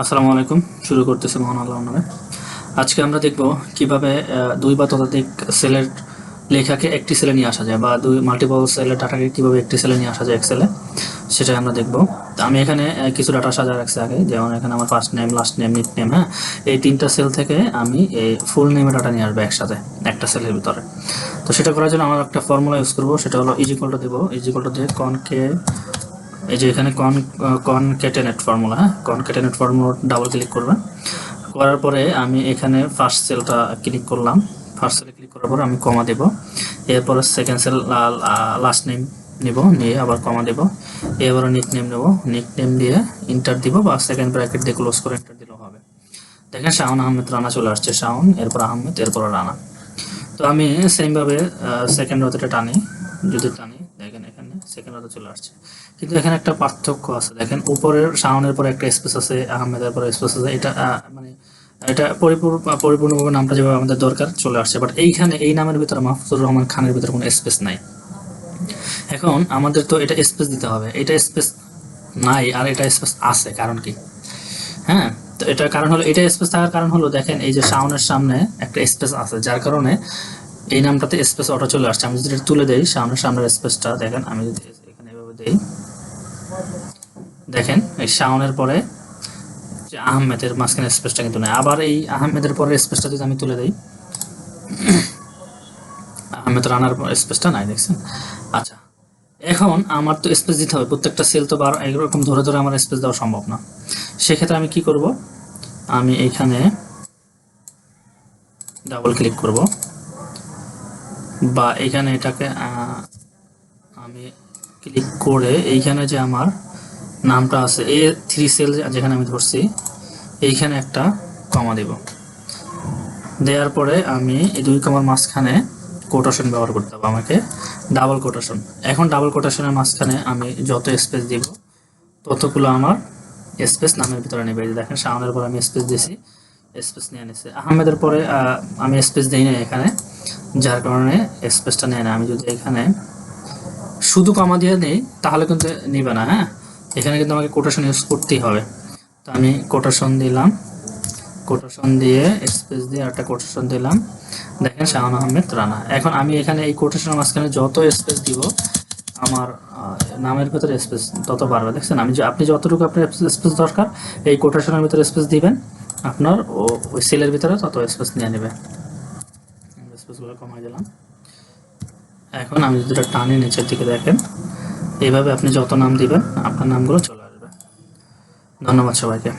আসসালামু আলাইকুম। শুরু করতেছি মহান আল্লাহ নামে। আজকে আমরা দেখব কীভাবে দুই বা ততোধিক সেলের লেখাকে একটি সেলে নিয়ে আসা যায় বা দুই মাল্টিপল সেলের ডাটাকে কীভাবে একটি সেলে নিয়ে আসা যায় এক্সেলে সেটাই আমরা দেখব। আমি এখানে কিছু ডাটা সাজা রাখছি আগে। যেমন এখানে আমার first name last name nickname হ্যাঁ? এই তিনটা সেল থেকে আমি এই ফুল নেমে ডাটা নিয়ে আসব একসাথে, একটা সেলের ভিতরে। তো সেটা করার জন্য আমরা একটা ফর্মুলা ইউজ করব। সেটা হলো ইজিকলটা দেবো। ইজিকলটা দিয়ে কনকে এই যে এখানে কন কনকেটেনেট ফর্মুলা হ্যাঁ? কনকেটেনেট ফর্মুলা ডাবল ক্লিক করবেন। করার পরে আমি এখানে ফার্স্ট সেলটা ক্লিক করলাম। ফার্স্ট সেলে ক্লিক করার পরে আমি কমা দেব। এরপরে সেকেন্ড সেল লাস্ট নেম নিব, নিয়ে আবার কমা দেব। এবারে নিক নেম নেব। নিক নেম দিয়ে ইন্টার দিব বা সেকেন্ড ব্র্যাকেট দিয়ে ক্লোজ করে এন্টার দিলেও হবে। দেখেন শাওন আহমেদ রানা চলে আসছে। শাওন, এরপর আহমেদ, এরপর রানা। তো আমি সেমভাবে সেকেন্ড রোতে টানি। যদি টানি সেকেন্ড রোতে চলে আসছে। কিন্তু এখানে একটা পার্থক্য আছে। দেখেন, উপরের শাওনের পরে একটা স্পেস আছে, আহমেদের পরে স্পেস আছে। এটা মানে এটা পরিপূর্ণ, পরিপূর্ণভাবে নামটা যেভাবে আমাদের দরকার চলে আসছে। বাট এইখানে, এই নামের ভিতরে মাহফুজুর রহমান খানের ভিতরে কোনো স্পেস নাই। এখন আমাদের তো এটা স্পেস দিতে হবে। এটা স্পেস নাই আর এটা স্পেস আছে। কারণ কি? হ্যাঁ? তো এটার কারণ হলো, এটা স্পেস থাকার কারণ হলো, দেখেন, এই যে শাওনের সামনে একটা স্পেস আছে। যার কারণে এই নামটাতে স্পেস অটো চলে আসছে। আমি যদি এটা তুলে দেই সামনের সামনের স্পেসটা দেখেন, আমি যদি এখানে এভাবে দেই, দেখেন এই শাওনের পরে যে আহমেদের মাঝখানে স্পেসটা কিন্তু নেই। আবার এই আহমেদের পরে স্পেসটা যদি আমি তুলে দেই, আহমেদ রানার স্পেসটা নাই, দেখছেন? আচ্ছা এখন আমার তো স্পেস দিতে হবে। প্রত্যেকটা সেল তো বার এরকম ধরে ধরে আমার স্পেস দেওয়া সম্ভব না। সেক্ষেত্রে আমি কি করব? আমি এইখানে ডাবল ক্লিক করব। বা এখানে এটাকে আমি ক্লিক করে এইখানে যে আমার নামটা আছে, এ থ্রি সেল যেখানে আমি ধরছি, এইখানে একটা কমা দেব। দেওয়ার পরে আমি এই দুই কমার মাঝখানে কোটেশন ব্যবহার করতে হবে আমাকে ডাবল কোটেশন এখন ডাবল কোটেশনের মাঝখানে আমি যত স্পেস দিব, ততগুলো আমার স্পেস নামের ভিতরে নেবে। দেখেন শাওনের পর আমি স্পেস দিয়েছি স্পেস নিয়ে নিছে। আহমেদের পরে আমি স্পেস দিই না এখানে। যার কারণে স্পেসটা নেয় না। আমি যদি এখানে শুধু কমা দিয়ে নেই তাহলে কিন্তু নিবে না হ্যাঁ? এখানে কিন্তু আমাকে কোটেশন ইউজ করতেই হবে। তো আমি কোটেশন দিলাম। কোটেশন দিয়ে স্পেস দিয়ে একটা কোটেশন দিলাম। দেখেন শাহান আহমেদ রানা। এখন আমি এখানে এই কোটেশনের মাঝখানে যত স্পেস দিব, আমার নামের ভিতরে স্পেস তত বাড়বে। দেখছেন? আমি আপনি যতটুকু আপনার স্পেস দরকার, এই কোটেশনের ভিতরে স্পেস দিবেন, আপনার ও ওই সেলের ভিতরে তত স্পেস নিয়ে নেবে। স্পেসগুলো কমাই দিলাম। এখন আমি যদি টানি নিচের দিকে দেখেন, এইভাবে আপনি যত নাম দিবেন, আপনার নামগুলো চলে আসবে। ধন্যবাদ সবাইকে।